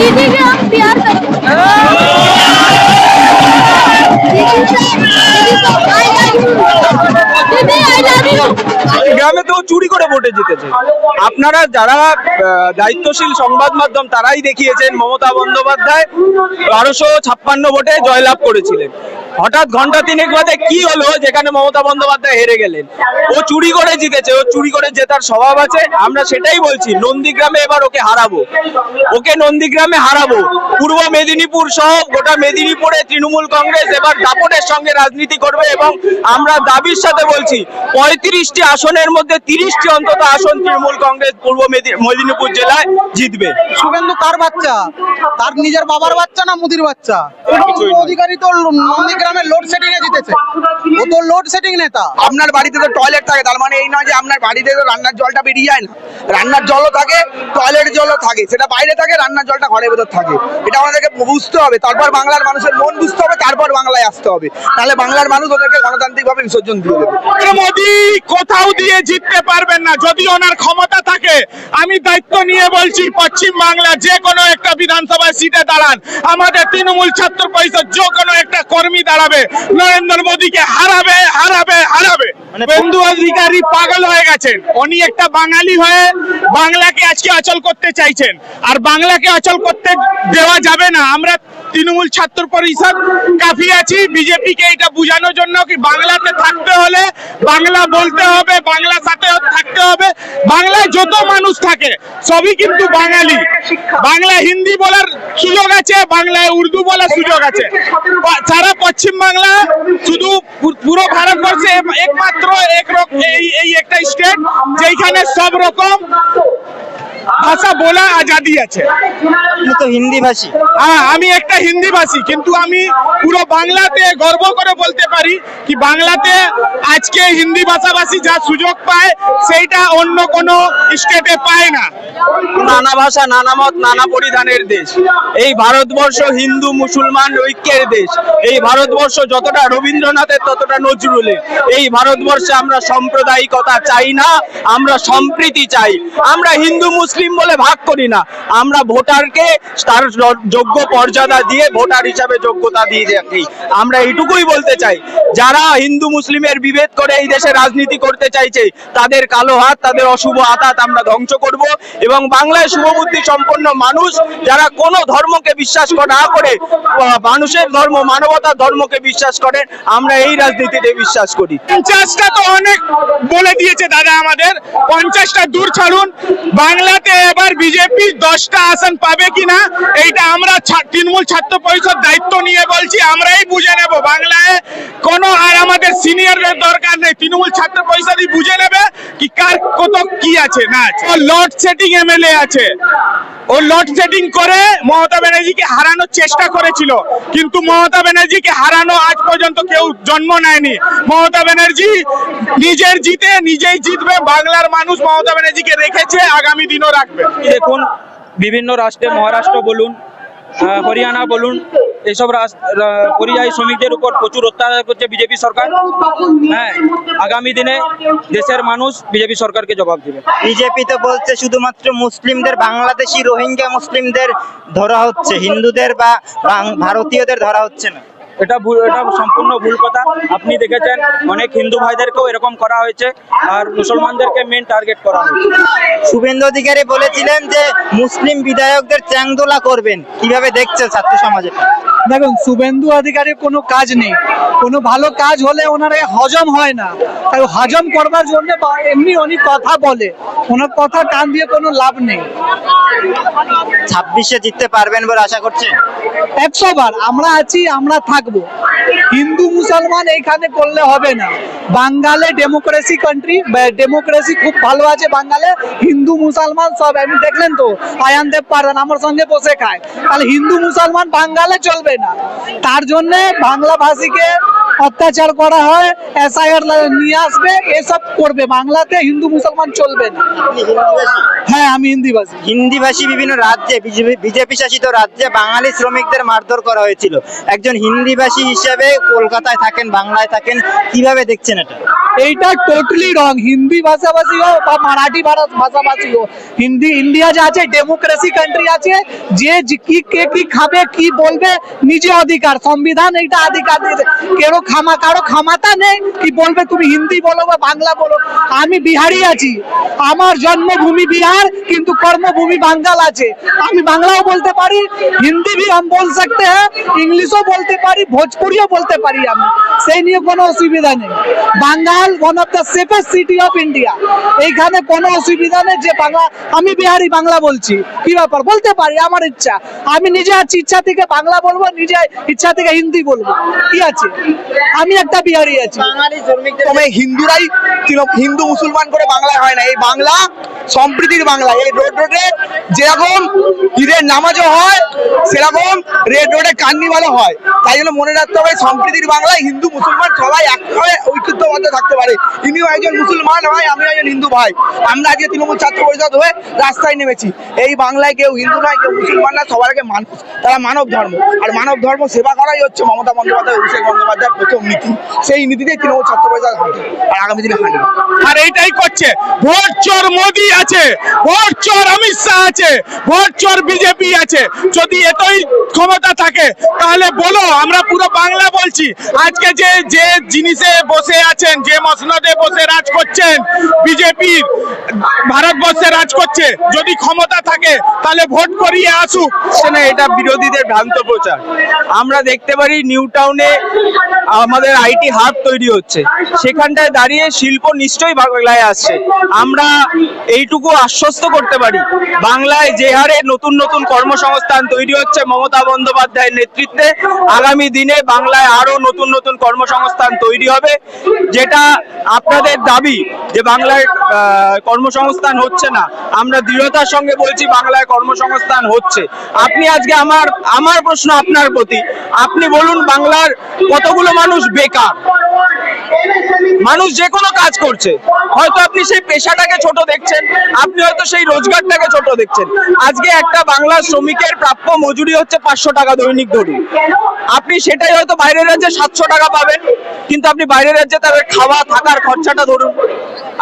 दीदी के हम प्यार करते हैं दीदी से दीदी को आई लव यू दीदी आई लव यू গ্রামে তো ও চুরি করে ভোটে জিতেছে আপনারা যারা আহ, দায়িত্বশীল সংবাদ মাধ্যম তারাই দেখিয়েছেন মমতা বন্দ্যোপাধ্যায় বারোশো ছাপ্পান্ন ভোটে জয়লাভ করেছিলেন হঠাৎ ঘণ্টা তিনেক বাদে কি হলো? যেখানে মমতা বন্দ্যোপাধ্যায় হেরে গেলেন। ও চুরি করে জিতেছে ও চুরি করে জেতার স্বভাব আছে। আমরা সেটাই বলছি নন্দীগ্রামে এবার ওকে হারাবো। ওকে নন্দীগ্রামে হারাবো। পূর্ব মেদিনীপুর সহ গোটা মেদিনীপুরে তৃণমূল কংগ্রেস এবার দাপটের সঙ্গে রাজনীতি করবে এবং আমরা দাবির সাথে বলছি পঁয়ত্রিশটি আসনের মধ্যে তিরিশটি অন্তত আসন তৃণমূল কংগ্রেস পূর্ব মেদি- মেদিনীপুর জেলায় জিতবে। শুভেন্দু কার বাচ্চা? তার নিজের বাবার বাচ্চা না মুদির বাচ্চা? অধিকারী তো নন্দীগ্রামে লোড সেটিং এ জিতেছে। ও তো লোড সেটিং নেতা। আপনার বাড়িতে তো টয়লেট থাকে তার মানে এই নয় যে আপনার বাড়িতে তো রান্নার জলটা বেরিয়ে যায় না। রান্নার জলও থাকে টয়লেট জলও থাকে। সেটা বাইরে থাকে রান্নার জলটা ঘরের ভেতর থাকে। এটা আমাদেরকে বুঝতে হবে। তারপর বাংলার মানুষের মন বুঝতে হবে তারপর বাংলায় আসতে হবে। তাহলে বাংলার মানুষ ওদেরকে গণতান্ত্রিকভাবে বিসর্জন দিয়ে দেবে। মোদী কোথাও দিয়ে জিততে পারবেন না। যদি ওনার ক্ষমতা থাকে আমি দায়িত্ব নিয়ে বলছি পশ্চিম বাংলা যে কোনো একটা বিধানসভায় সিটে দাঁড়ান। আমাদের তৃণমূল ছাত্র পরিষদ যে কোনো একটা কর্মী দাঁড়াবে নরেন্দ্র মোদীকে হারাবে হারাবে হারাবে। বন্ধু অধিকারী পাগল হয়ে গেছেন। উনি একটা বাঙালি হয়ে বাংলাকে আজকে অচল করতে চাইছেন। আর বাংলাকে অচল করতে দেওয়া যাবে না। আমরা তৃণমূল ছাত্র পরিষদ কাফি আছি, বিজেপিকে এটা বোঝানোর জন্য কি বাংলাতে থাকতে হলে বাংলা বলতে হবে বাংলার সাথে থাকতে হবে। বাংলায় যত মানুষ থাকে, সবই কিন্তু বাঙালি। বাংলা হিন্দি বলার সুযোগ আছে, বাংলায় উর্দু বলার সুযোগ আছে। সারা পশ্চিম বাংলা শুধু পুরো ভারতবর্ষে এক- একমাত্র এক এই এই একটা স্টেট যেখানে সব রকম ভাষা বলা আজাদি আছে। তো হিন্দি ভাষী হ্যাঁ আমি একটা হিন্দি ভাষী কিন্তু আমি পুরো বাংলাতে গর্ব করে বলতে পারি কি বাংলাতে আজকে হিন্দি ভাষাভাষী যা সুযোগ পায় সেইটা অন্য কোনো স্টেটে পায় না। নানা ভাষা নানা মত নানা পরিধানের দেশ। এই ভারতবর্ষ হিন্দু মুসলমান ঐক্যের দেশ। এই ভারতবর্ষ যতটা রবীন্দ্রনাথের ততটা নজরুলের। এই ভারতবর্ষে আমরা সাম্প্রদায়িকতা চাই না আমরা সম্প্রীতি চাই। আমরা হিন্দু মুসলিম বলে ভাগ করি না। আমরা ভোটারকে তার যোগ্য মর্যাদা দিয়ে ভোটার হিসাবে যোগ্যতা দিয়ে রাখি আমরা এইটুকুই বলতে চাই, যারা হিন্দু মুসলিমের বিভেদ করে এই দেশে রাজনীতি করতে চাইছে, তাদের কালো হাত, তাদের অশুভ আতাত আমরা ধ্বংস করব এবং বাংলায় শুভবুদ্ধি সম্পন্ন মানুষ যারা কোনো ধর্মকে বিশ্বাস না করে, মানুষের ধর্ম, মানবতার ধর্মকে বিশ্বাস করেন আমরা এই রাজনীতিতে বিশ্বাস করি। পঞ্চাশটা তো অনেক বলে দিয়েছে দাদা আমাদের। পঞ্চাশটা দূর ছাড়ুন। বাংলাতে এবার বিজেপি দশটা আসন পাবে কিনা, এইটা আমরা তৃণমূল ছাত্র পরিষদ দায়িত্ব নিয়ে বলছি, আমরাই বুঝে নেব বাংলায়। কোনো আর আমাদের সিনিয়রদের দরকার নেই, তৃণমূল ছাত্র পরিষদই বুঝে নেবে কি কার কত কি আছে, না আছে। ও লট সেটিং এমএলএ আছে। ও লট সেটিং করে মমতা ব্যানার্জিকে হারানোর চেষ্টা করেছিল, কিন্তু মমতা ব্যানার্জিকে হারানো আজ পর্যন্ত কেউ জন্ম নেয়নি। মমতা ব্যানার্জি নিজের জিতে নিজেই জিতবে, বাংলার মানুষ মমতা ব্যানার্জিকে রেখেছে, আগামী দিনও রাখবে দেখুন বিভিন্ন রাষ্ট্রে মহারাষ্ট্র বলুন হরিয়ানা বলুন এইসব পরিযায়ী শ্রমিকদের উপর প্রচুর অত্যাচার করছে বিজেপি সরকার। হ্যাঁ আগামী দিনে দেশের মানুষ বিজেপি সরকারকে জবাব দেবে। বিজেপি তো বলছে শুধুমাত্র মুসলিমদের বাংলাদেশি রোহিঙ্গা মুসলিমদের ধরা হচ্ছে হিন্দুদের বা ভারতীয়দের ধরা হচ্ছে না। এটা ভুল, এটা সম্পূর্ণ ভুল কথা। আপনি দেখেছেন, অনেক হিন্দু ভাইদেরকেও এরকম করা হয়েছে, আর মুসলমানদেরকে মেন টার্গেট করা হয়েছে। শুভেন্দু অধিকারী বলেছিলেন যে, মুসলিম বিধায়কদের চ্যাংদোলা করবেন। কীভাবে দেখছে ছাত্র সমাজে? দেখুন শুভেন্দু অধিকারীর কোনো কাজ নেই। কোনো ভালো কাজ হলে ওনার হজম হয় না। তাই হজম করবার জন্য এমনি উনি কথা বলে। ওনার কথা কান দিয়ে কোনো লাভ নেই। ছাব্বিশে জিততে পারবেন বলে আশা করছেন? একশো বার আমরা আছি আমরা থাকব। হিন্দু মুসলমান এইখানে করলে হবে না। বাঙ্গালে ডেমোক্রেসি কান্ট্রি ডেমোক্রেসি খুব ভালো আছে বাঙ্গালে। হিন্দু মুসলমান সব আমি দেখলেন তো আয়ান দেব পারেন আমার সঙ্গে বসে খায়। তাহলে হিন্দু মুসলমান বাঙ্গালে চলবে। না। তার জন্য বাংলা ভাষীকে অত্যাচার করা হয় এসআইআর নিয়ে আসবে এসব করবে। বাংলাতে হিন্দু মুসলমান চলবে না। হ্যাঁ আমি হিন্দি ভাষী হিন্দিভাষী বিভিন্ন রাজ্যে বিজেপি শাসিত রাজ্যে বাঙালি শ্রমিকদের মারধর করা হয়েছিল। একজন হিন্দিভাষী হিসেবে কলকাতায় থাকেন বাংলায় থাকেন কীভাবে দেখছেন এটা? এইটা টোটালি রং হিন্দি ভাষাভাষী হোক বা মারাঠি ভাষাভাষী হোক হিন্দি ইন্ডিয়া যে আছে ডেমোক্রেসি কান্ট্রি আছে, যে কি, কে কি খাবে, কি বলবে, নিজে অধিকার। সংবিধান এইটা অধিকার দিয়েছে। কেউ খামা কারও খামাতা নেই, কি বলবে তুমি হিন্দি বলো বা বাংলা বলো। আমি বিহারি আছি। আমার জন্মভূমি বিহার, কিন্তু কর্মভূমি বাঙ্গাল আছে। আমি বাংলাও বলতে পারি, হিন্দি ভি আমি বল সকতে হ্যাঁ ইংলিশও বলতে পারি, ভোজপুরিও বলতে পারি আমি। সেই নিয়ে কোনো অসুবিধা নেই। Bengal one of the safest city of India এইখানে কোনো অসুবিধা নেই যে বাংলা আমি বিহারি বাংলা বলছি। কি ব্যাপার? বলতে পারি আমার ইচ্ছা। আমি নিজে আছি ইচ্ছা থেকে বাংলা বলব নিজে ইচ্ছা থেকে হিন্দি বলব। কি আছে? আমি একটা বিহারি আছি। তবে হিন্দুরাই হিন্দু মুসলমান করে বাংলায় হয় না। এই বাংলা সম্প্রীতির বাংলা। এই রোড রোডে যেরকম ঈদের নামাজও হয় সেরকম রেড রোডে কান্নিবালও হয়। তাই জন্য মনে রাখতে হবে সম্প্রীতির বাংলা হিন্দু মুসলমান সবাই একভাবে ঐক্যবদ্ধ থাকতে পারে। ইনিও একজন মুসলমান হয়, আমিও একজন হিন্দু ভাই। আমরা আজকে তৃণমূল ছাত্র পরিষদ হয়ে রাস্তায় নেমেছি। এই বাংলায় কেউ হিন্দু নয়, কেউ মুসলমান না সবার আগে মানুষ তারা মানব ধর্ম। আর মানব ধর্ম সেবা করাই হচ্ছে মমতা বন্দ্যোপাধ্যায়, অভিষেক বন্দ্যোপাধ্যায়ের প্রথম নীতি। সেই নীতিতেই তৃণমূল ছাত্র পরিষদ হাঁটে আর আগামী দিনে হাঁটবে আর এইটাই করছে। ভোট চোর মোদি আছে, ভোট চোর অমিত শাহ আছে, ভোট চোর বিজেপি আছে। যদি এতই ক্ষমতা থাকে, তাহলে বলো, আমরা পুরো বাংলা বলছি। আজকে যে যে জিনিসে বসে আছেন, যে মসনদে বসে রাজ করছেন বিজেপির ভারতবর্ষে রাজ করছে, যদি ক্ষমতা থাকে, তাহলে ভোট করিয়ে আসুক। না এটা বিরোধীদের ভ্রান্ত প্রচার। আমরা দেখতে পারি নিউ টাউনে আমাদের আইটি হাব তৈরি হচ্ছে। সেখানটায় দাঁড়িয়ে শিল্প নিশ্চয়ই বাংলায় আসছে। আমরা এইটুকু আশ্বস্ত করতে পারি, বাংলায় যে হারে নতুন নতুন কর্মসংস্থান তৈরি হচ্ছে মমতা বন্দ্যোপাধ্যায়ের নেতৃত্বে, আগামী দিনে বাংলায় আরও নতুন নতুন কর্মসংস্থান তৈরি হবে, যেটা আপনাদের দাবি যে বাংলায় কর্মসংস্থান হচ্ছে না। আমরা দৃঢ়তার সঙ্গে বলছি বাংলায় কর্মসংস্থান হচ্ছে। আপনি আজকে আমার আমার প্রশ্ন আপনার প্রতি। আপনি বলুন বাংলার কতগুলো মানুষ বেকার? মানুষ যে কোনো কাজ করছে। হয়তো আপনি সেই পেশাটাকে ছোট দেখছেন, আপনি হয়তো সেই রোজগারটাকে ছোট দেখছেন। আজকে একটা বাংলা শ্রমিকের প্রাপ্য মজুরি হচ্ছে পাঁচশো টাকা দৈনিক ধরুন আপনি সেটাই হয়তো বাইরের রাজ্যে সাতশো টাকা পাবেন, কিন্তু আপনি বাইরের রাজ্যে তাদের খাওয়া থাকার খরচাটা ধরুন।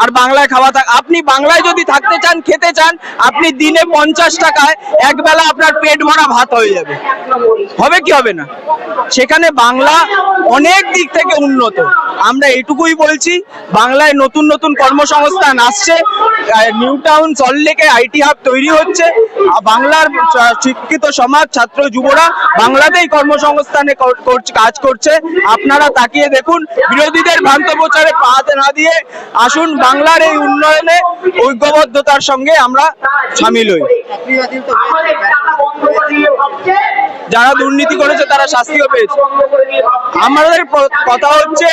আর বাংলায় খাওয়া থাক আপনি বাংলায় যদি থাকতে চান, খেতে চান, আপনি দিনে পঞ্চাশ টাকায় একবেলা আপনার পেট ভরা ভাত হয়ে যাবে। হবে কি হবে না? সেখানে বাংলা অনেক দিক থেকে উন্নত। আমরা এটুকুই বলছি, বাংলায় নতুন নতুন কর্মসংস্থান আসছে নিউ টাউন সল্টলেকে আইটি হাব তৈরি হচ্ছে বাংলার শিক্ষিত সমাজ, ছাত্র, যুবরা বাংলাতেই কর্মসংস্থানে কাজ করছে আপনারা তাকিয়ে দেখুন, বিরোধীদের ভ্রান্ত প্রচারে পা না দিয়ে আসুন বাংলার এই উন্নয়নে, ঐক্যবদ্ধতার সঙ্গে আমরা সামিল হই। যারা দুর্নীতি করেছে, তারা শাস্তিও পেয়েছে। আমাদের কথা হচ্ছে,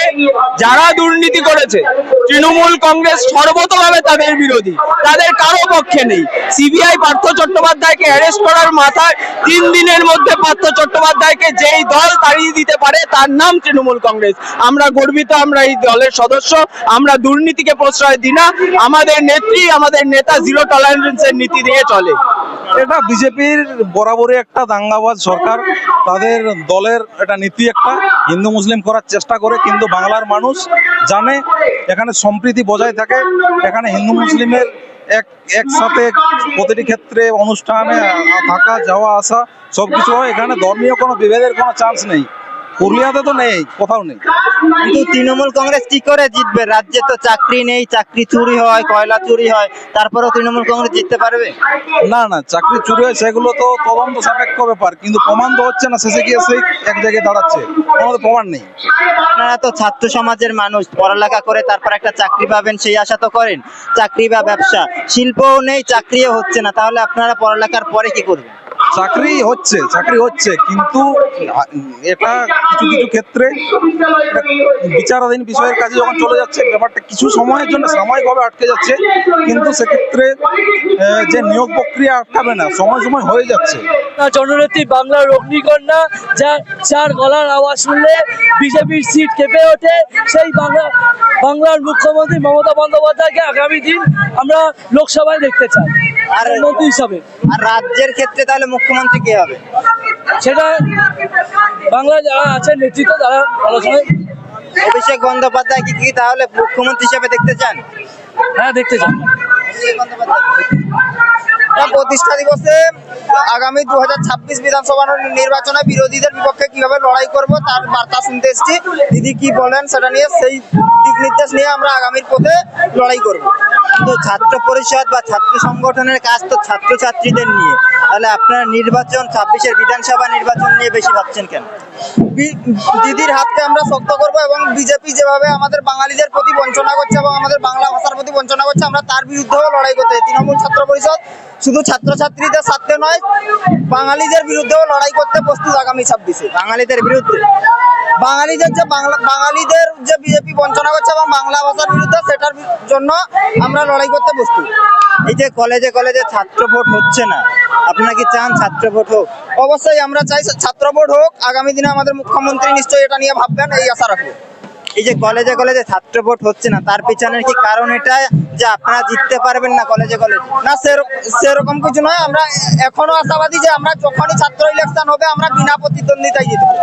যারা দুর্নীতি করেছে, তৃণমূল কংগ্রেস সর্বতভাবে তাদের বিরোধী। তাদের কারও পক্ষে নেই। সিবিআই পার্থ চট্টোপাধ্যায়কে অ্যারেস্ট করার মাথায় তিন দিনের মধ্যে পার্থ চট্টোপাধ্যায়কে যেই দল তাড়িয়ে দিতে পারে, তার নাম তৃণমূল কংগ্রেস। আমরা গর্বিত, আমরা এই দলের সদস্য, আমরা দুর্নীতিকে প্রশ্রয় দিই না। আমাদের নেত্রী, আমাদের নেতা জিরো টলারেন্সের নীতি দিয়ে চলে। এটা বিজেপির বরাবরই একটা দাঙ্গাবাজ সরকার। তাদের দলের এটা নীতি একটা। হিন্দু, মুসলিম করার চেষ্টা করে, কিন্তু বাংলার মানুষ জানে, এখানে সম্প্রীতি বজায় থাকে। এখানে হিন্দু, মুসলিমের এক, একসাথে প্রতিটি ক্ষেত্রে অনুষ্ঠানে থাকা, যাওয়া, আসা, সবকিছু হয়। এখানে ধর্মীয় কোনো বিভেদের কোনো চান্স নেই। পুরুলিয়াতে তো নেই কোথাও নেই। কিন্তু তৃণমূল কংগ্রেস কি করে জিতবে? রাজ্যে তো চাকরি নেই চাকরি চুরি হয় কয়লা চুরি হয় তারপরেও তৃণমূল কংগ্রেস জিততে পারবে? না না চাকরি চুরি হয় সেগুলো তো তদন্ত সাপেক্ষ ব্যাপার কিন্তু প্রমাণ তো হচ্ছে না শেষে গিয়ে সেই এক জায়গায় দাঁড়াচ্ছে। কোনো তো প্রমাণ নেই। আপনারা তো ছাত্র সমাজের মানুষ পড়ালেখা করে তারপর একটা চাকরি পাবেন সেই আশা তো করেন। চাকরি বা ব্যবসা শিল্পও নেই চাকরিও হচ্ছে না তাহলে আপনারা পড়ালেখার পরে কি করবেন? চাকরি হচ্ছে চাকরি হচ্ছে, কিন্তু এটা কিছু কিছু ক্ষেত্রে বিচারাধীন বিষয়ের কাছে যখন চলে যাচ্ছে, ব্যাপারটা কিছু সময়ের জন্য সাময়িকভাবে আটকে যাচ্ছে, কিন্তু সেক্ষেত্রে যে নিয়োগ প্রক্রিয়া আটকাবে না, সময় সময় হয়ে যাচ্ছে। জননেত্রী বাংলার অগ্নিকন্যা, যা যার গলার আওয়াজ শুনলে বিজেপির সিট কেঁপে ওঠে, সেই বাংলা, বাংলার মুখ্যমন্ত্রী মমতা বন্দ্যোপাধ্যায়কে আগামী দিন আমরা লোকসভায় দেখতে চাই। আর মন্ত্রী হিসাবে। আর রাজ্যের ক্ষেত্রে তাহলে মুখ্যমন্ত্রী কে হবে? সেটা বাংলা যারা আছেন নেতৃত্ব তারা আলোচনায় অভিষেক বন্দ্যোপাধ্যায় কি কি তাহলে মুখ্যমন্ত্রী হিসেবে দেখতে চান? হ্যাঁ দেখতে চান। প্রতিষ্ঠা দিবসে আগামী দু হাজার ছাব্বিশ বিধানসভা নির্বাচনে বিরোধীদের বিপক্ষে কীভাবে লড়াই করব তার বার্তা শুনতে এসেছি। দিদি কি বলেন সেটা নিয়ে সেই দিক নির্দেশ নিয়ে আমরা আগামীর পথে লড়াই করব। তো ছাত্র পরিষদ বা ছাত্র সংগঠনের কাজ তো ছাত্রছাত্রীদের নিয়ে। তাহলে আপনারা নির্বাচন ছাব্বিশের বিধানসভা নির্বাচন নিয়ে বেশি ভাবছেন কেন? দিদির হাতকে আমরা শক্ত করব এবং বিজেপি যেভাবে আমাদের বাঙালিদের প্রতি বঞ্চনা করছে এবং আমাদের বাংলা ভাষার প্রতি বঞ্চনা করছে আমরা তার বিরুদ্ধেও লড়াই করতে তৃণমূল ছাত্র পরিষদ শুধু ছাত্রছাত্রীদের স্বার্থে নয় বাঙালিদের বিরুদ্ধেও লড়াই করতে প্রস্তুত আগামী ছাব্বিশে বাঙালিদের বিরুদ্ধে। বাঙালিদের যে বাংলা বাঙালিদের যে বিজেপি বঞ্চনা করছে এবং বাংলা ভাষার বিরুদ্ধে সেটার জন্য আমরা লড়াই করতে প্রস্তুত। এই যে কলেজে কলেজে ছাত্র ভোট হচ্ছে না আপনারা কি চান ছাত্র ভোট হোক? অবশ্যই আমরা চাই ছাত্র ভোট হোক। আগামী দিনে আমাদের মুখ্যমন্ত্রী নিশ্চয়ই এটা নিয়ে ভাববেন এই আশা রাখব। এই যে কলেজে কলেজে ছাত্র ভোট হচ্ছে না তার পিছনের কি কারণ এটা যে আপনারা জিততে পারবেন না কলেজে কলেজে? না সেরকম সেরকম কিছু নয় আমরা এখনও আশাবাদী যে আমরা যখনই ছাত্র ইলেকশন হবে আমরা বিনা প্রতিদ্বন্দ্বিতায় জিতবো।